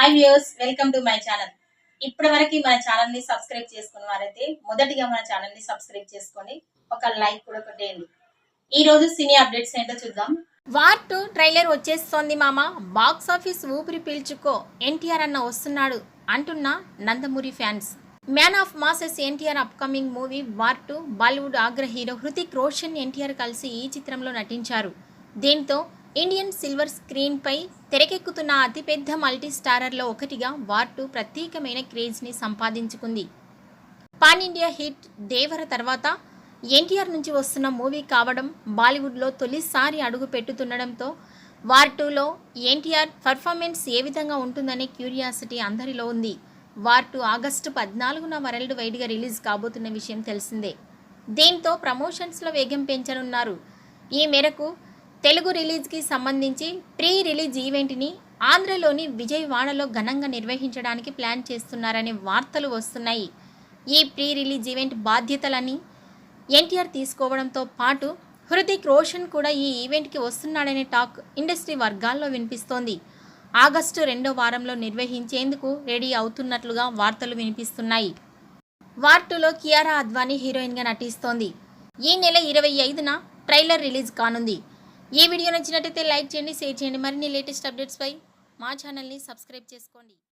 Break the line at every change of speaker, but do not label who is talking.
Hi views welcome to my channel ఇప్పటి వరకు మన ఛానల్ని సబ్స్క్రైబ్ చేసుకున్న వారైతే మొదటిగా మన ఛానల్ని సబ్స్క్రైబ్ చేసుకొని ఒక లైక్ కూడా కొట్టేయండి. ఈ రోజు సినీ అప్డేట్స్ ఏంటో చూద్దాం.
వార్ టూ ట్రైలర్ వచ్చేస్తోంది మామ. బాక్స్ ఆఫీస్ ఊపిరి పీల్చుకో ఎన్టీఆర్ అన్న వస్తున్నాడు అంటున్న Nandamuri fans man of masses NTR upcoming movie War two Bollywood Agra hero Hrithik Roshan NTR కలిసి ఈ చిత్రంలో నటించారు. దీంతో ఇండియన్ సిల్వర్ స్క్రీన్పై తెరకెక్కుతున్న అతిపెద్ద మల్టీ స్టారర్లో ఒకటిగా వార్ టూ ప్రత్యేకమైన క్రేజ్ని సంపాదించుకుంది. పాన్ ఇండియా హిట్ దేవర తర్వాత ఎన్టీఆర్ నుంచి వస్తున్న మూవీ కావడం బాలీవుడ్లో తొలిసారి అడుగు పెట్టుతుండడంతో వార్ టూలో ఎన్టీఆర్ పర్ఫార్మెన్స్ ఏ విధంగా ఉంటుందనే క్యూరియాసిటీ అందరిలో ఉంది. వార్ టూ ఆగస్టు పద్నాలుగున వరల్డ్ వైడ్గా రిలీజ్ కాబోతున్న విషయం తెలిసిందే. దీంతో ప్రమోషన్స్లో వేగం పెంచనున్నారు. ఈ మేరకు తెలుగు రిలీజ్కి సంబంధించి ప్రీ రిలీజ్ ఈవెంట్ని ఆంధ్రలోని విజయవాడలో ఘనంగా నిర్వహించడానికి ప్లాన్ చేస్తున్నారనే వార్తలు వస్తున్నాయి. ఈ ప్రీ రిలీజ్ ఈవెంట్ బాధ్యతలని ఎన్టీఆర్ తీసుకోవడంతో పాటు హృతిక్ రోషన్ కూడా ఈ ఈవెంట్కి వస్తున్నాడనే టాక్ ఇండస్ట్రీ వర్గాల్లో వినిపిస్తోంది. ఆగస్టు రెండో వారంలో నిర్వహించేందుకు రెడీ అవుతున్నట్లుగా వార్తలు వినిపిస్తున్నాయి. వార్టులో కియారా అద్వానీ హీరోయిన్గా నటిస్తోంది. ఈ నెల ఇరవై ఐదున ట్రైలర్ రిలీజ్ కానుంది. ఈ వీడియో నచ్చినట్టయితే లైక్ చేయండి షేర్ చేయండి. మరిన్ని లేటెస్ట్ అప్డేట్స్పై మా ఛానల్ని సబ్స్క్రైబ్ చేసుకోండి.